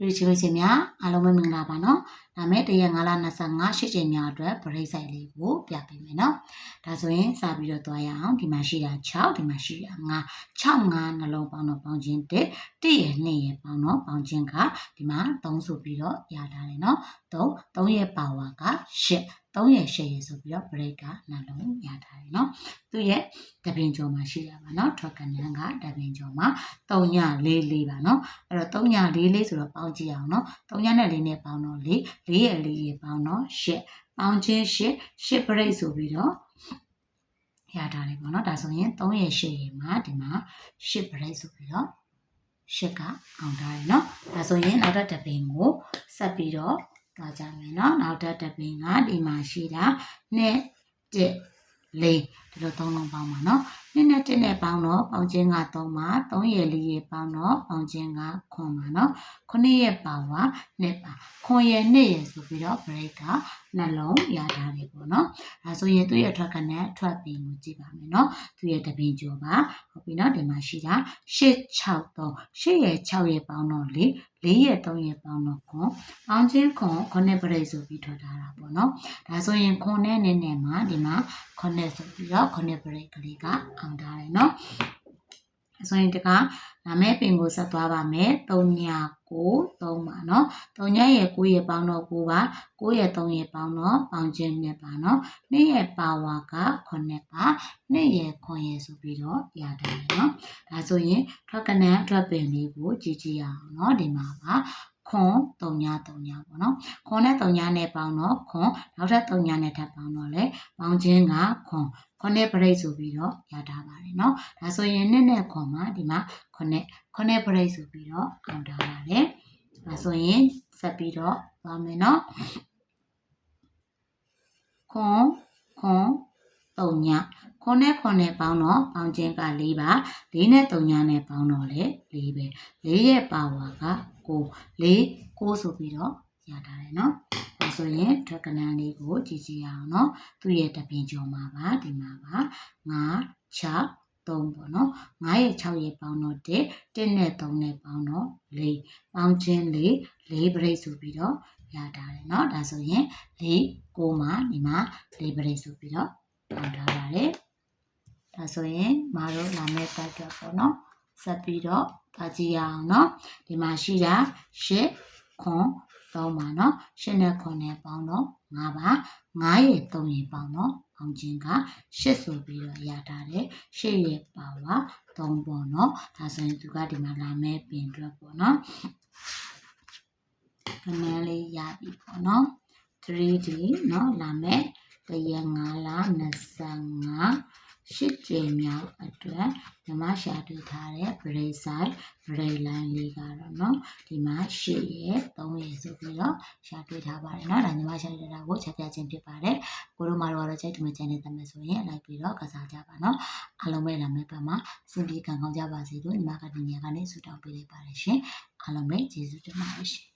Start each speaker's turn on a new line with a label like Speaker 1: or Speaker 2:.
Speaker 1: ဒီချီမိတ်ဆွေများအားလုံးပဲမင်္ဂလာပါနော်။ဒါမဲ့တရက်9လ25ရှစ်ချိန်များအတွက်ပရိသတ်လေးကိုပြပေးမယ်နော်။ဒါဆိုရင်စပြီးတော့သွားရအောင်ဒီမှာရှိတာ6ဒီမှာရှိတာ9 6 5နှလုံးပေါင်းတော့ပေါင်းခြင်း1 1ရဲ့2ရဲ့ပေါင်းတော့ပေါင်းခြင်းကဒီမှာ3ဆိုပြီးတော့ရထားတယ်နော်။3 3ရဲ့ပါဝါက8 3ရဲ့8ရဲ့ဆိုပြီးတော့ break ကနှလုံးရထားတယ်နော်။သူ့ရဲ့တပင်ကျော်မှာရှိတာပါနော်။ထွက်ကနန်းကတပင်ကျော်မှာ3ည4 4ပါနော်။အဲ့တော့3ည4 4ဆိုတော့ပေါင်းကြည့်အောင်နော်3ညနဲ့4နဲ့ပေါင်းတော့4 4ရဲ့4ရဲ့ပေါင်းတော့8ပေါင်းခြင်း8 8 break ဆိုပြီးတော့ရထားတယ်ပေါ့နော်ဒါဆိုရင်3ရဲ့8ရဲ့မှာဒီမှာ8 break ဆိုပြီးတော့8ကအောင်ထားတယ်နော်ဒါဆိုရင်နောက်တစ်တပင်ကိုဆက်ပြီးတော့ သွားကြမယ်နော်နောက်တစ်တပင်ကဒီမှာရှိတာ2 1 4ဒီလိုသုံးလုံးပေါင်းပါနော်နှစ်နဲ့တစ်နဲ့ပေါင်းတော့ပေါင်းခြင်းက3ပါ3ရဲ့4ရဲ့ပေါင်းတော့ပေါင်းခြင်းက9ပါနော်9ရဲ့ပါဝါ2ပါ9ရဲ့2ရဲ့ဆိုပြီးတော့ break က နှလုံးရထားတယ်ပေါ့နော်ဒါဆိုရင်သူ့ရဲ့ထွက်ကနဲ့ထွက်ပြီးကိုကြည့်ပါမယ်နော်သူ့ရဲ့တပင်ကျော်ပါဟုတ်ပြီနော်ဒီမှာရှိတာ8 6 3 8ရဲ့6ရဲ့ပေါင်းတော့4 4ရဲ့3ရဲ့ပေါင်းတော့9ပေါင်းခြင်း9 9 break ဆိုပြီးထွက်ထားတာပေါ့နော်ဒါဆိုရင်9နဲ့နဲ့နဲ့မှာဒီမှာ9ဆိုပြီးတော့9 break ကလေးကအောင်ထားတယ်နော် ဆိုရင်တကနာမဲပင်ကိုဆက်သွားပါမယ်3ည9 3ပါနော်3ညရဲ့9ရဲ့ပေါင်းတော့9ပါ9ရဲ့3ရဲ့ပေါင်းတော့ပေါင်းခြင်းနဲ့ပါနော်2ရဲ့ပါဝါက9ပါ2ရဲ့9ရဲ့ဆိုပြီးတော့ရတယ်နော်ဒါဆိုရင်ထွက်ကနန်းအတွက်ပင်လေးကိုကြည့်ကြည့်ရအောင်နော်ဒီမှာပါခွန်3ည3ညပေါ့နော်ခွန်နဲ့3ညနဲ့ပေါင်းတော့ခွန်နောက်ထပ်3ညနဲ့ထပ်ပေါင်းတော့လေပေါင်းခြင်းကခွန် ခွန်နဲ့ break ဆိုပြီးတော့ရထားပါတယ်เนาะဒါဆိုရင်နှစ်နဲ့ခွန်မှာဒီမှာခွန်နဲ့ခွန်နဲ့ break ဆိုပြီးတော့အောင်ထားပါတယ်ဒါဆိုရင်ဆက်ပြီးတော့သွားမယ်เนาะခွန်ခွန်3ညခွန်နဲ့ခွန်နဲ့ပေါင်းတော့ပေါင်းခြင်းက4ပါ4နဲ့3ညနဲ့ပေါင်းတော့လေ4ပဲ4ရဲ့ပါဝါက9 4 9ဆိုပြီးတော့ ရထားတယ်เนาะဒါဆိုရင်ထွက်ကနန်းလေးကိုကြည့်ကြည့်ရအောင်เนาะသူ့ရဲ့တပင်ကျော်မှာပါဒီမှာပါ9 6 3ပေါ့နော်9ရဲ့6ရဲ့ပေါင်းတော့1 1နဲ့3နဲ့ပေါင်းတော့4ပေါင်းခြင်း4 4 break ဆိုပြီးတော့ရတာတယ်เนาะဒါဆိုရင်4 9မှာဒီမှာ4 break ဆိုပြီးတော့ပေါင်းထားပါတယ်ဒါဆိုရင်မတို့လာမဲ့တက်တော့ပေါ့နော်ဆက်ပြီးတော့ပါကြည့်ရအောင်เนาะဒီမှာရှိတာ8ခွန် 3ပါเนาะ8နဲ့9နဲ့ပေါင်းတော့5ပါ9ရဲ့3ရဲ့ပေါင်းတော့ပေါင်းခြင်းက8ဆိုပြီးတော့ရတာတယ်8ရဲ့ပါဝါ3ပေါ့เนาะဒါဆိုရင်သူကဒီမှာလာမဲ့ပြင်အတွက်ပေါ့เนาะခဏလေးရပြီပေါ့เนาะ 3D เนาะလာမဲ့တရက်9လ25ရှစ်ကြိမ်မြောက်အတွက်ညီမ ရှာတွေ့ထားတဲ့ braid side braid line လေးကတော့เนาะဒီမှာရှစ်ရဲ့3ရဲ့ဆိုပြီးတော့ရှာတွေ့ထားပါတယ်เนาะဒါညီမရှာတွေ့တာကိုချက်ပြခြင်းဖြစ်ပါတယ်ကိုတို့မတော်ကတော့ကြိုက်တယ်မချန်နေတယ်ဆိုရင်လိုက်ပြီးတော့ကစားကြပါเนาะအားလုံးပဲလာမဲ့ပတ်မှာစင်ပြေခံကောင်းကြပါစေလို့ညီမကဒီညကနေဆုတောင်းပေးလိုက်ပါတယ်ရှင်အားလုံးပဲကျေးဇူးတင်ပါတယ်ရှင်